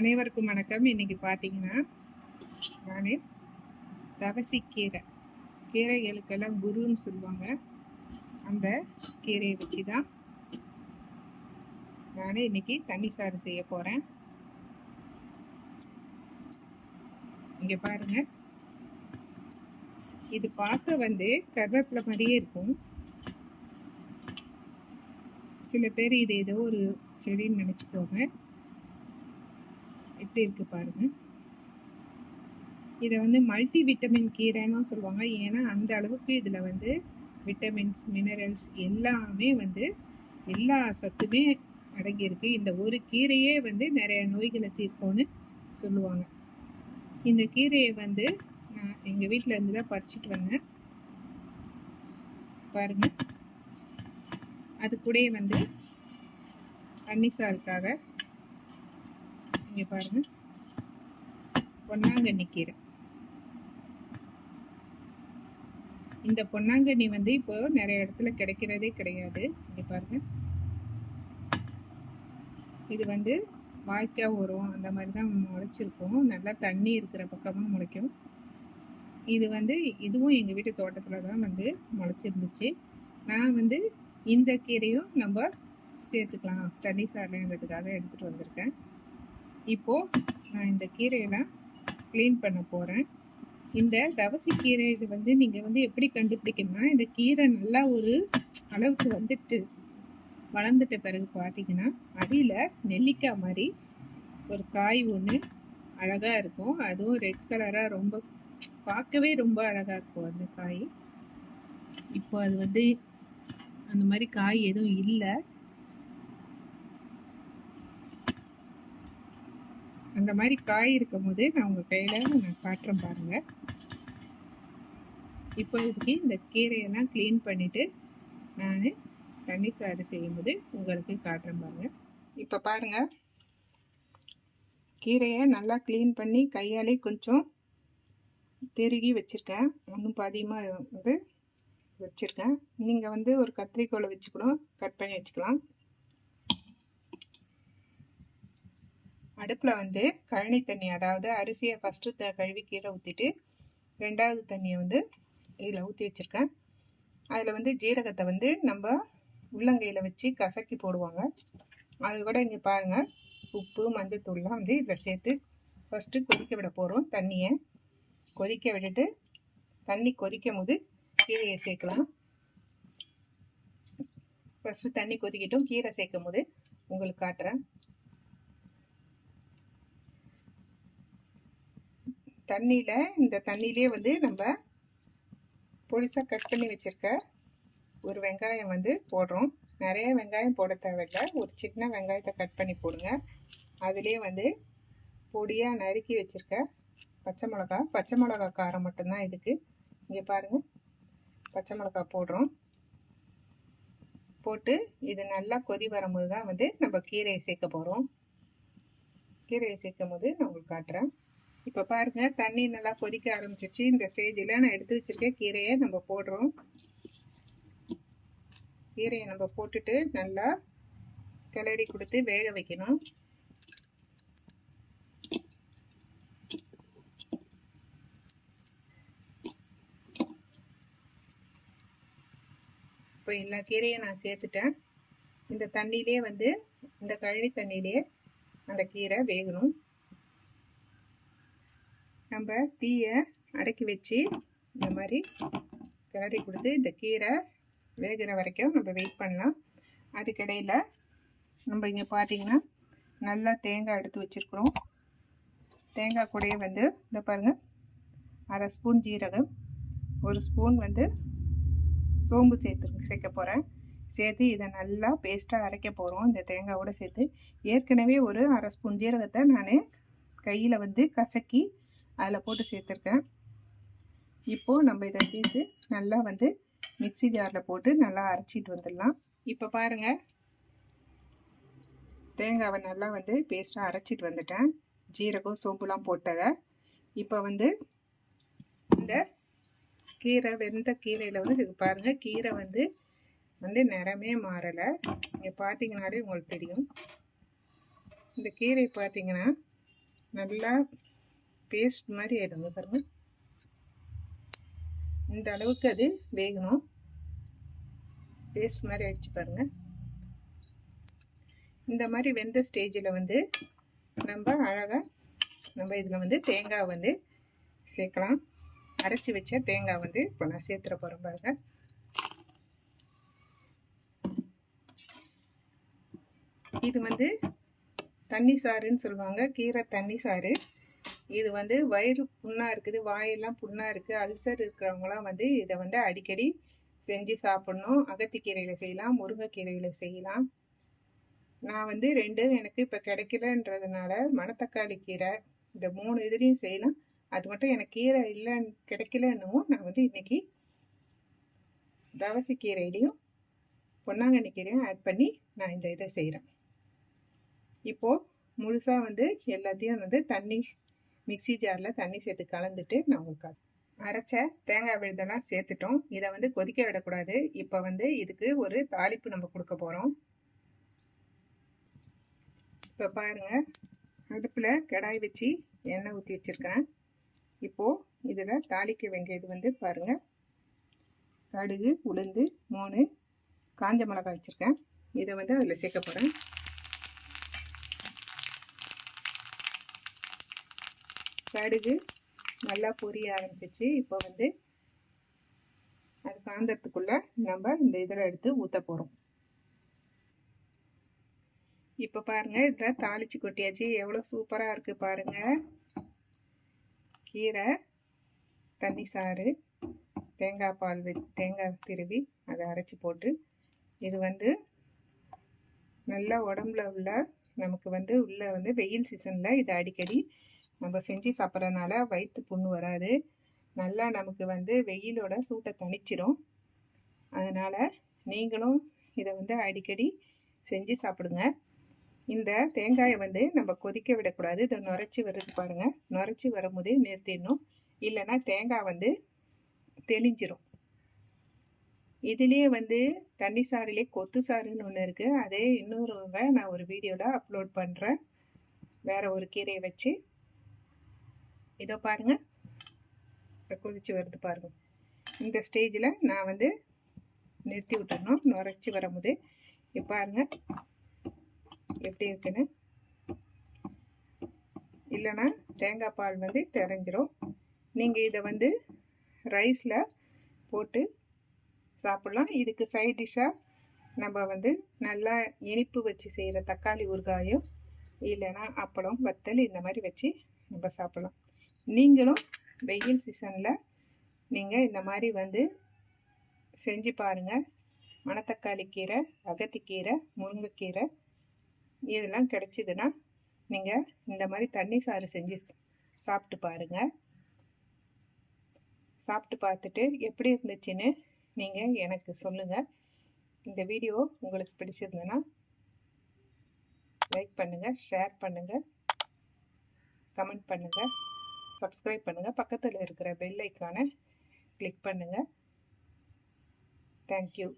அனைவருக்கும் வணக்கம். இன்னைக்கு பார்த்தீங்கன்னா நான் தவசி கீரை கீரைகளுக்கெல்லாம் குருன்னு சொல்லுவாங்க. அந்த கீரையை வச்சு தான் நான் இன்னைக்கு தண்ணி சாறு செய்ய போகிறேன் இங்கே பாருங்க. இது பார்க்க வந்து கருவேப்பிலை மாதிரியே இருக்கும். சில பேர் இது ஏதோ ஒரு செடின்னு நினச்சிக்கோங்க. எப்படி இருக்கு பாருங்க. இதை வந்து மல்டி விட்டமின் கீரைன்னு சொல்லுவாங்க. ஏன்னா அந்த அளவுக்கு இதில் வந்து விட்டமின்ஸ் மினரல்ஸ் எல்லாமே வந்து எல்லா சத்துமே அடங்கியிருக்கு. இந்த ஒரு கீரையே வந்து நிறைய நோய்களை தீர்க்கும்னு சொல்லுவாங்க. இந்த கீரையை வந்து நான் எங்கள் வீட்டில் இருந்து தான் பறிச்சிட்டு வந்தேன். பாருங்க. அது கூடயே வந்து தண்ணி சாருக்காக இங்கே பாருங்க. பொன்னாங்கண்ணி கீரை. இந்த பொன்னாங்கண்ணி வந்து இப்போ நிறைய இடத்துல கிடைக்கிறதே கிடையாது. இங்கே பாருங்க. இது வந்து வாய்க்கால் உரம் அந்த மாதிரி தான் முளைச்சிருக்கும். நல்லா தண்ணி இருக்கிற பக்கமாக முளைக்கும். இது வந்து இதுவும் எங்கள் வீட்டு தோட்டத்தில் தான் வந்து முளைச்சிருந்துச்சு. நான் வந்து இந்த கீரையும் நம்ம சேர்த்துக்கலாம். தண்ணி சார்லன்றதுக்காக எடுத்துகிட்டு வந்திருக்கேன். இப்போது நான் இந்த கீரையெல்லாம் க்ளீன் பண்ண போகிறேன் இந்த தவசி கீரை இது வந்து நீங்கள் வந்து எப்படி கண்டுபிடிக்கணும்னா இந்த கீரை நல்லா ஒரு அளவுக்கு வந்துட்டு வளர்ந்துட்ட பிறகு பார்த்தீங்கன்னா அடியில் நெல்லிக்காய் மாதிரி ஒரு காய் ஒன்று அழகாக இருக்கும். அதுவும் ரெட் கலராக ரொம்ப பார்க்கவே ரொம்ப அழகாக இருக்கும் அந்த காய். இப்போ அது வந்து அந்த மாதிரி காய் எதுவும் இல்லை. அந்த மாதிரி காய் இருக்கும் போது நான் உங்கள் கையில் நான் காட்டுறேன் பாருங்கள் இப்போ இதுக்கு இந்த கீரையெல்லாம் க்ளீன் பண்ணிவிட்டு நான் தண்ணி சாறு செய்யும்போது உங்களுக்கு காட்டுறேன் பாருங்கள் இப்போ பாருங்கள் கீரையை நல்லா க்ளீன் பண்ணி கையாலே கொஞ்சம் திருகி வச்சுருக்கேன். ஒன்றும் பாதியமாக வந்து வச்சுருக்கேன். நீங்கள் வந்து ஒரு கத்திரிக்கோலை வச்சு கூட கட் பண்ணி வச்சுக்கலாம். அடுப்பில் வந்து கழனி தண்ணி அதாவது அரிசியை ஃபஸ்ட்டு த கழுவி கீரை ஊற்றிட்டு ரெண்டாவது தண்ணியை வந்து இதில் ஊற்றி வச்சுருக்கேன். அதில் வந்து ஜீரகத்தை வந்து நம்ம உள்ளங்கையில் வச்சு கசக்கி போடுவாங்க. அது கூட இங்கே பாருங்கள் உப்பு மஞ்சத்தூள்லாம் வந்து இதில் சேர்த்து ஃபஸ்ட்டு கொதிக்க விட போகிறோம் தண்ணியை. கொதிக்க விட்டுட்டு தண்ணி கொதிக்கும் போது கீரையை சேர்க்கலாம். ஃபஸ்ட்டு தண்ணி கொதிக்கட்டும் கீரை சேர்க்கும் போது உங்களுக்கு காட்டுறேன். தண்ணியில் இந்த தண்ணியிலே வந்து நம்ம பொடிசாக கட் பண்ணி வச்சுருக்க ஒரு வெங்காயம் வந்து போடுறோம். நிறைய வெங்காயம் போட தேவையில்லை. ஒரு சின்ன வெங்காயத்தை கட் பண்ணி போடுங்க. அதிலே வந்து பொடியாக நறுக்கி வச்சுருக்க பச்சை மிளகா பச்சை மிளகா காரம் மட்டும்தான் இதுக்கு. இங்கே பாருங்கள் பச்சை மிளகா போடுறோம். போட்டு இது நல்லா கொதி வரும்போது தான் வந்து நம்ம கீரையை சேர்க்க போகிறோம் கீரையை சேர்க்கும் போது நான் உங்களுக்கு காட்டுறேன். இப்போ பாருங்கள் தண்ணி நல்லா கொதிக்க ஆரம்பிச்சிச்சு இந்த ஸ்டேஜில் நான் எடுத்து வச்சிருக்கேன் கீரையை நம்ம போடுறோம். கீரையை நம்ம போட்டுட்டு நல்லா கிளறி கொடுத்து வேக வைக்கணும். இப்போ எல்லா கீரையும் நான் சேர்த்துட்டேன். இந்த தண்ணியிலே வந்து இந்த கழனி தண்ணியிலே அந்த கீரை வேகணும். நம்ம தீயை அடக்கி வச்சு இந்த மாதிரி கிளறி கொடுத்து இந்த கீரை வேகிற வரைக்கும் நம்ம வெயிட் பண்ணலாம். அதுக்கிடையில் நம்ம இங்கே பார்த்தீங்கன்னா நல்லா தேங்காய் எடுத்து வச்சுருக்குறோம். தேங்காய் கூடயே வந்து இந்த பாருங்கள் அரை ஸ்பூன் ஜீரகம் ஒரு ஸ்பூன் வந்து சோம்பு சேர்த்து சேர்க்க போகிறேன் சேர்த்து இதை நல்லா பேஸ்ட்டாக அரைக்க போகிறோம் இந்த தேங்காயோடு சேர்த்து ஏற்கனவே ஒரு அரை ஸ்பூன் ஜீரகத்தை நான் கையில் வந்து கசக்கி அதில் போட்டு சேர்த்துருக்கேன். இப்போது நம்ம இதை சேர்த்து நல்லா வந்து மிக்சி ஜாரில் போட்டு நல்லா அரைச்சிட்டு வந்துடலாம். இப்போ பாருங்கள் தேங்காவை நல்லா வந்து பேஸ்ட்டாக அரைச்சிட்டு வந்துட்டேன். ஜீரகம் சோம்புலாம் போட்டதை. இப்போ வந்து இந்த கீரை வெந்த கீரையில் வந்து இது பாருங்கள் கீரை வந்து வந்து நிறமே மாறலை. இங்கே பார்த்தீங்கனாலே உங்களுக்கு தெரியும். இந்த கீரை பார்த்தீங்கன்னா நல்லா பேஸ்ட் மாதிரி ஆயிடுங்க பாருங்க. இந்த அளவுக்கு அது வேகணும். பேஸ்ட் மாதிரி ஆயிடுச்சு பாருங்க. இந்த மாதிரி வெந்த ஸ்டேஜில் வந்து நம்ம அழகாக நம்ம இதில் வந்து தேங்காய் வந்து சேர்க்கலாம். அரைச்சி வச்ச தேங்காய் வந்து இப்போ நான் சேர்த்துற போகிறேன் பாருங்க. இது வந்து தண்ணி சாறுன்னு சொல்லுவாங்க. கீரை தண்ணி சாறு. இது வந்து வயிறு புண்ணாக இருக்குது வாயெல்லாம் புண்ணாக இருக்குது அல்சர் இருக்கிறவங்களாம் வந்து இதை வந்து அடிக்கடி செஞ்சு சாப்பிட்ணும். அகத்திக்கீரையில் செய்யலாம் முருங்கைக்கீரையில் செய்யலாம். நான் வந்து ரெண்டு எனக்கு இப்போ கிடைக்கலன்றதுனால மணத்தக்காளி கீரை இந்த மூணு இதுலேயும் செய்யலாம். அது மட்டும் எனக்கு கீரை இல்லைன்னு கிடைக்கலன்னும் நான் வந்து இன்றைக்கி தவசி கீரையிலையும் பொன்னாங்கண்ணி கீரையும் ஆட் பண்ணி நான் இந்த இதை செய்கிறேன் இப்போது முழுசாக வந்து எல்லாத்தையும் வந்து தண்ணி மிக்சி ஜாரில் தண்ணி சேர்த்து கலந்துட்டு நான் உங்களுக்கு அரைச்ச தேங்காய் விழுதெல்லாம் சேர்த்துட்டோம். இதை வந்து கொதிக்க விடக்கூடாது. இப்போ வந்து இதுக்கு ஒரு தாளிப்பு நம்ம கொடுக்க போகிறோம் இப்போ பாருங்கள் அடுப்பில் கடாய் வச்சு எண்ணெய் ஊற்றி வச்சுருக்கேன் இப்போது இதில் தாளிக்க வேண்டியது வந்து பாருங்கள் கடுகு உளுந்து மூணு காஞ்ச மிளகாய் வச்சுருக்கேன். இதை வந்து அதில் சேர்க்க போகிறேன் கடுகு நல்லா பொரிய ஆரம்பிச்சிச்சு. இப்போ வந்து அது காந்தத்துக்குள்ளே நம்ம இந்த இதில் எடுத்து ஊற்ற போகிறோம் இப்போ பாருங்கள் இதில் தாளிச்சு கொட்டியாச்சு. எவ்வளோ சூப்பராக இருக்குது பாருங்கள் கீரை தண்ணி சாறு தேங்காய் பால் வி தேங்காய் திருவி அதை அரைச்சி போட்டு இது வந்து நல்லா உடம்புல உள்ள நமக்கு வந்து உள்ளே வந்து வெயில் சீசனில் இது அடிக்கடி நம்ம செஞ்சு சாப்பிட்றதுனால வயிற்று புண்ணு வராது. நல்லா நமக்கு வந்து வெயிலோட சூட்டை தணிச்சிரும். அதனால் நீங்களும் இதை வந்து அடிக்கடி செஞ்சு சாப்பிடுங்க. இந்த தேங்காயை வந்து நம்ம கொதிக்க விடக்கூடாது. இதை நுரைச்சி வர்றது பாருங்கள் நுரைச்சி வரும்போது நிறுத்திடணும். இல்லைன்னா தேங்காய் வந்து தெளிஞ்சிரும். இதுலேயே வந்து தண்ணி சாறிலே கொத்து சாறுன்னு ஒன்று இருக்குது அதே இன்னொரு நான் ஒரு வீடியோவில் அப்லோட் பண்ணுறேன் வேறு ஒரு கீரையை வச்சு. இதோ பாருங்கள் கொதிச்சு வருது பாருங்கள் இந்த ஸ்டேஜில் நான் வந்து நிறுத்தி விட்டுறணும். நுரைச்சி வரும்போது. இப்போ பாருங்கள் எப்படி இருக்குன்னு. இல்லைன்னா தேங்காய் பால் வந்து தெரிஞ்சிடும் நீங்கள் இதை வந்து ரைஸில் போட்டு சாப்பிட்லாம். இதுக்கு சைட் டிஷ்ஷாக நம்ம வந்து நல்லா இனிப்பு வச்சு செய்கிற தக்காளி ஊறுகாயும் இல்லைன்னா அப்பளம் வத்தல் இந்த மாதிரி வச்சு நம்ம சாப்பிட்லாம். நீங்களும் வெயில் சீசனில் நீங்கள் இந்த மாதிரி வந்து செஞ்சு பாருங்கள் மணத்தக்காளி கீரை அகத்திக்கீரை முருங்கைக்கீரை இதெல்லாம் கிடச்சிதுன்னா நீங்கள் இந்த மாதிரி தண்ணி சாறு செஞ்சு சாப்பிட்டு பாருங்கள் சாப்பிட்டு பார்த்துட்டு எப்படி இருந்துச்சுன்னு நீங்கள் எனக்கு சொல்லுங்கள் இந்த வீடியோ உங்களுக்கு பிடிச்சிருந்ததுன்னா லைக் பண்ணுங்கள் ஷேர் பண்ணுங்கள் கமெண்ட் பண்ணுங்கள் சப்ஸ்கிரைப் பண்ணுங்கள் பக்கத்தில் இருக்கிற பெல் ஐக்கானை கிளிக் பண்ணுங்கள் தேங்க்யூ